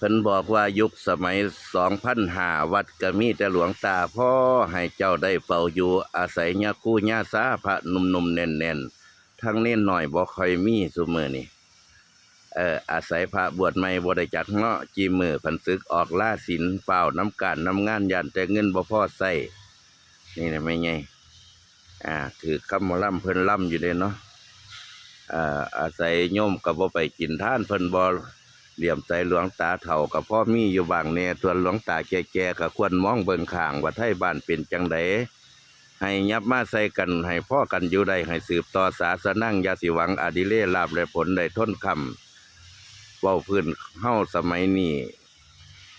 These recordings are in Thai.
เพิ่นบอกว่ายุคสมัย2005วัดก็มีแต่หลวงตาพ่อให้เจ้าได้เป่าอยู่อาศัยญาคู่ญาสาพระหนุ่มๆแน่นๆทั้งเน้นหน่อยบ่ค่อยมีซุมือนี้เอออาศัยพระบวชใหม่บ่ได้จัดเงาะจีมือพันศึกออกล่าศีลเฝ้าน้ำการน้ำงานยันแต่เงินบ่พอใช้นี่นะไม่ไงอ่าถือคำมล่ำเพิ่นล่ำอยู่เด้เนาะอ่าอาศัยโยมก็บ่ไปกินท่านเพิ่นบ่ เหลี่ยมใจหลวงตาเฒ่ากับพ่อมีอยู่บางแน่ส่วนหลวงตาแก่ๆก็ควรมองเบิ่งข้างว่าไทยบ้านเป็นจังไดให้ยับมาใส่กันให้พ่อกันอยู่ได้ให้สืบต่อศาสนั่งยาสิหวังอดิเลลาภและผลได้ท้นคำเว้าพื้นเฮาสมัยนี้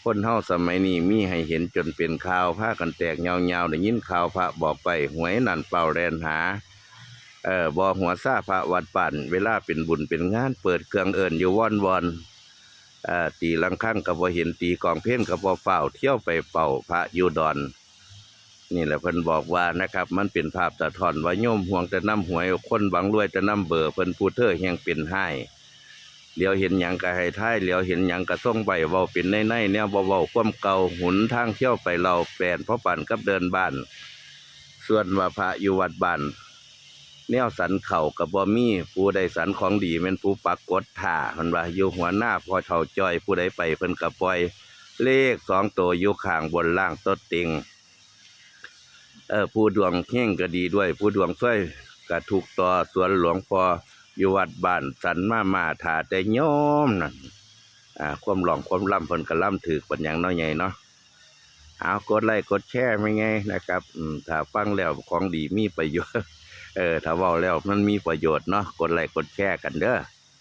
คนเฮาสมัยนี้มีให้เห็นจนเป็นข่าวพากันแตกยาๆได้ยินข่าวพระบอกไปหวยนั่นเป่าแรนหาเอ่อบ่หัวซาพระวัดปั่นเวลาเป็นบุญเป็นงานเปิดเครื่องเอิ้นอยู่ว่อนวอนๆเอ่อ ตีลังคั่งก็บ่เห็นตีกองเพลงก็บ่เฝ้าเที่ยวไปเป่าพระยูดอน นี่แหละเพิ่นบอกว่านะครับ มันเป็นภาพสะท้อนว่าโยมห่วงแต่น้ำหวยคนหวังรวยแต่น้ำเบอร์เพิ่นผู้เธอแห่งเป็นให้เหลียวเห็นหยังก็ให้ท้ายเหลียวเห็นหยังก็ส่งใบเว้าเป็นในในๆแนวบ่เว้าความเก่าหุนทางเที่ยวไปเราแปลนเพราะปั่นกับเดินบ้าน ส่วนว่าพระอยู่วัดบ้าน แนวสันเข่ากับบ่มีผู้ใดสันของดีแม่นผู้ปักกดท่าเพิ่นว่าอยู่หัวหน้าพอเฒ่าจ้อยผู้ใดไปเพิ่นก็ปล่อย เลขสองตัวอยู่ข้างบนล่างต้นติงเออผู้ดวงเฮงก็ดีด้วย ผู้ดวงช่วยก็ถูกต่อสวนหลวงพออยู่วัดบ้านสันมามาถาแต่โยมนั่นอ่าความหลองความล่ำเพิ่นก็ล่ำถือปัญญังน้อยใหญ่เนาะเอากดไลค์กดแชร์ไม่ไงนะครับ อืมถ้าฟังแล้วของดีมีประโยชน์ เออถ้าเว้าแล้วมันมีประโยชน์เนาะกดไลค์กดแชร์กันเด้อ